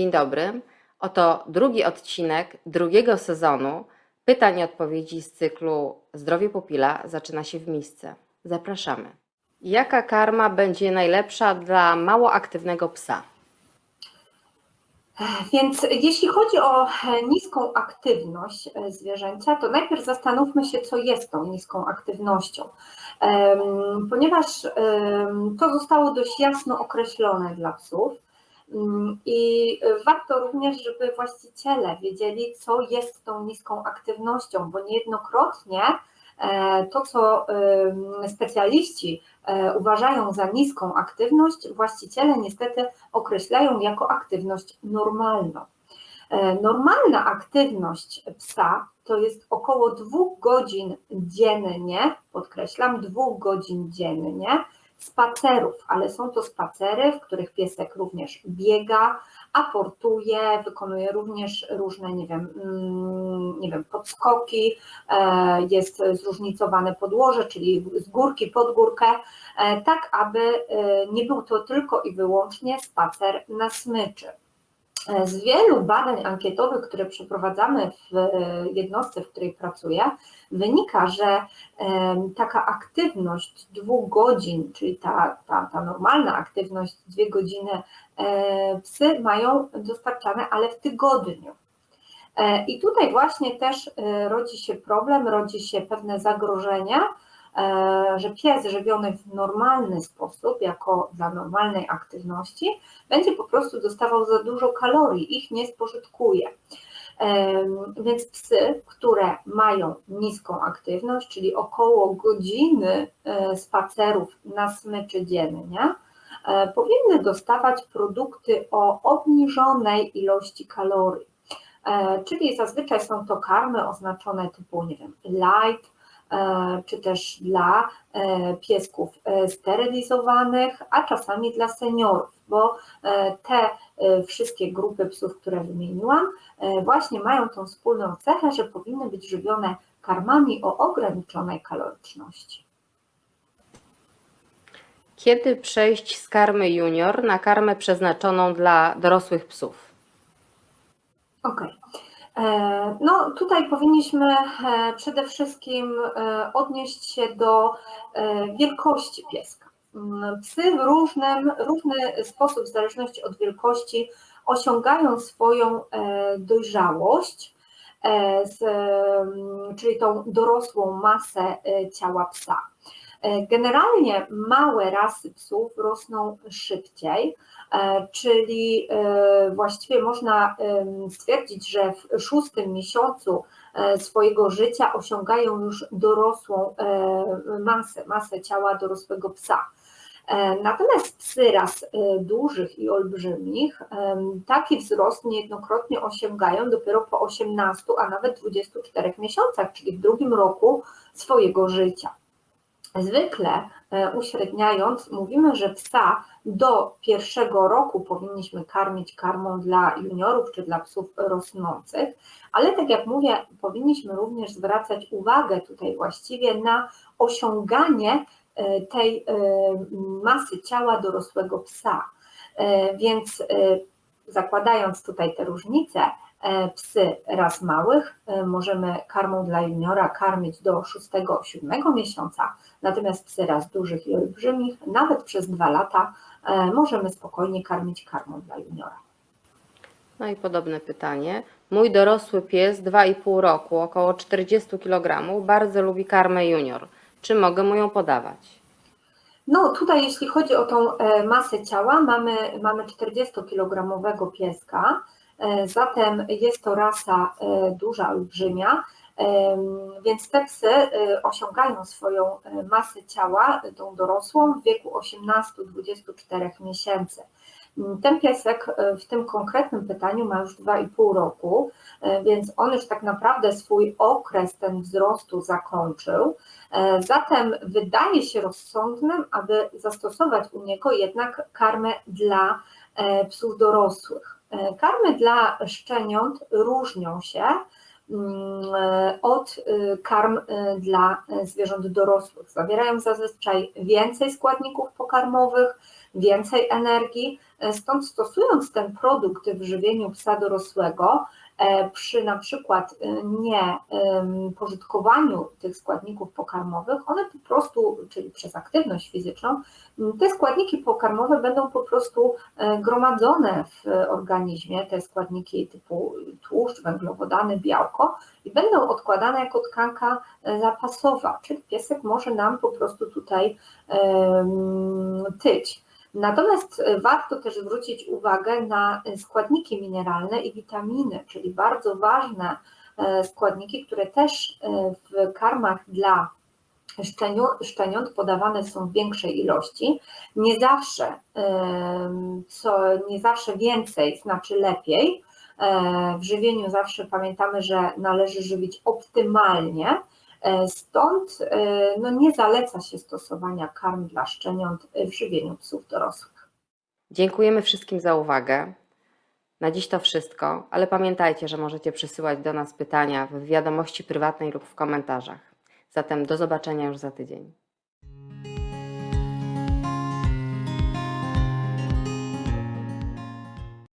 Dzień dobry. Oto drugi odcinek drugiego sezonu pytań i odpowiedzi z cyklu Zdrowie pupila zaczyna się w misce. Zapraszamy. Jaka karma będzie najlepsza dla mało aktywnego psa? Więc jeśli chodzi o niską aktywność zwierzęcia, to najpierw zastanówmy się, co jest tą niską aktywnością, ponieważ to zostało dość jasno określone dla psów. Mm, I warto również, żeby właściciele wiedzieli, co jest tą niską aktywnością, bo niejednokrotnie e, to, co specjaliści e, uważają za niską aktywność, właściciele niestety określają jako aktywność normalną. E, Normalna aktywność psa to jest około dwóch godzin dziennie, podkreślam, dwóch godzin dziennie spacerów, ale są to spacery, w których piesek również biega, aportuje, wykonuje również różne, nie wiem, mm, nie wiem podskoki, e, jest zróżnicowane podłoże, czyli z górki pod górkę, e, tak aby e, nie był to tylko i wyłącznie spacer na smyczy. E, Z wielu badań ankietowych, które przeprowadzamy w e, jednostce, w której pracuję, wynika, że em, taka aktywność dwóch godzin, czyli ta, ta, ta normalna aktywność dwie godziny, e, psy mają dostarczane, ale w tygodniu. E, I tutaj właśnie też e, rodzi się problem, rodzi się pewne zagrożenie, e, że pies żywiony w normalny sposób, jako dla normalnej aktywności, będzie po prostu dostawał za dużo kalorii, ich nie spożytkuje. Więc psy, które mają niską aktywność, czyli około godziny e, spacerów na smyczy dziennie, e, powinny dostawać produkty o obniżonej ilości kalorii. E, Czyli zazwyczaj są to karmy oznaczone typu, nie wiem, light, e, czy też dla e, piesków e, sterylizowanych, a czasami dla seniorów, bo e, te e, wszystkie grupy psów, które wymieniłam, e, właśnie mają tą wspólną cechę, że powinny być żywione karmami o ograniczonej kaloryczności. Kiedy przejść z karmy junior na karmę przeznaczoną dla dorosłych psów? Okej. E, No tutaj powinniśmy e, przede wszystkim e, odnieść się do e, wielkości pieska. Mm, Psy w różnym, różny sposób, w zależności od wielkości, osiągają swoją e, dojrzałość, e, mm, czyli tą dorosłą masę e, ciała psa. E, Generalnie małe rasy psów rosną szybciej, e, czyli e, właściwie można stwierdzić, że w szóstym miesiącu swojego życia osiągają już dorosłą masę, masę ciała dorosłego psa. Natomiast psy ras dużych i olbrzymich taki wzrost niejednokrotnie osiągają dopiero po 18, a nawet 24 miesiącach, czyli w drugim roku swojego życia. Zwykle e, uśredniając, mówimy, że psa do pierwszego roku powinniśmy karmić karmą dla juniorów czy dla psów rosnących, ale tak jak mówię, powinniśmy również zwracać uwagę tutaj właściwie na osiąganie e, tej e, masy ciała dorosłego psa. Więc zakładając tutaj te różnice, psy raz małych e, możemy karmą dla juniora karmić do 6-7 miesiąca, natomiast psy raz dużych i olbrzymich nawet przez dwa lata e, możemy spokojnie karmić karmą dla juniora. No i podobne pytanie. Mój dorosły pies 2,5 roku, około 40 kg, bardzo lubi karmę junior. Czy mogę mu ją podawać? No tutaj jeśli chodzi o tą e, masę ciała, mamy, mamy 40-kilogramowego pieska, e, zatem jest to rasa e, duża, olbrzymia, em, więc te psy e, osiągają swoją e, masę ciała, e, tą dorosłą, w wieku 18-24 miesięcy. Mm, Ten piesek e, w tym konkretnym pytaniu ma już 2,5 roku, e, więc on już tak naprawdę swój okres ten wzrostu zakończył. E, Zatem wydaje się rozsądnym, aby zastosować u niego jednak karmę dla e, psów dorosłych. E, Karmy dla szczeniąt różnią się mm, e, od e, karm e, dla e, zwierząt dorosłych. Zawierają zazwyczaj więcej składników pokarmowych, więcej energii. E, Stąd stosując ten produkt w żywieniu psa dorosłego, przy na przykład e, nie pożytkowaniu tych składników pokarmowych, one po prostu, czyli przez aktywność fizyczną, te składniki pokarmowe będą po prostu e, gromadzone w organizmie, te składniki typu tłuszcz, węglowodany, białko i będą odkładane jako tkanka e, zapasowa, czyli piesek może nam po prostu tutaj tyć. Natomiast e, warto też zwrócić uwagę na e, składniki mineralne i witaminy, czyli bardzo ważne e, składniki, które też w karmach dla szczeniąt podawane są w większej ilości. Nie zawsze, co, nie zawsze więcej znaczy lepiej. W żywieniu zawsze pamiętamy, że należy żywić optymalnie, stąd e, no, nie zaleca się stosowania karm dla szczeniąt w żywieniu psów dorosłych. Dziękujemy wszystkim za uwagę. Na dziś to wszystko, ale pamiętajcie, że możecie przysyłać do nas pytania w wiadomości prywatnej lub w komentarzach. Zatem do zobaczenia już za tydzień.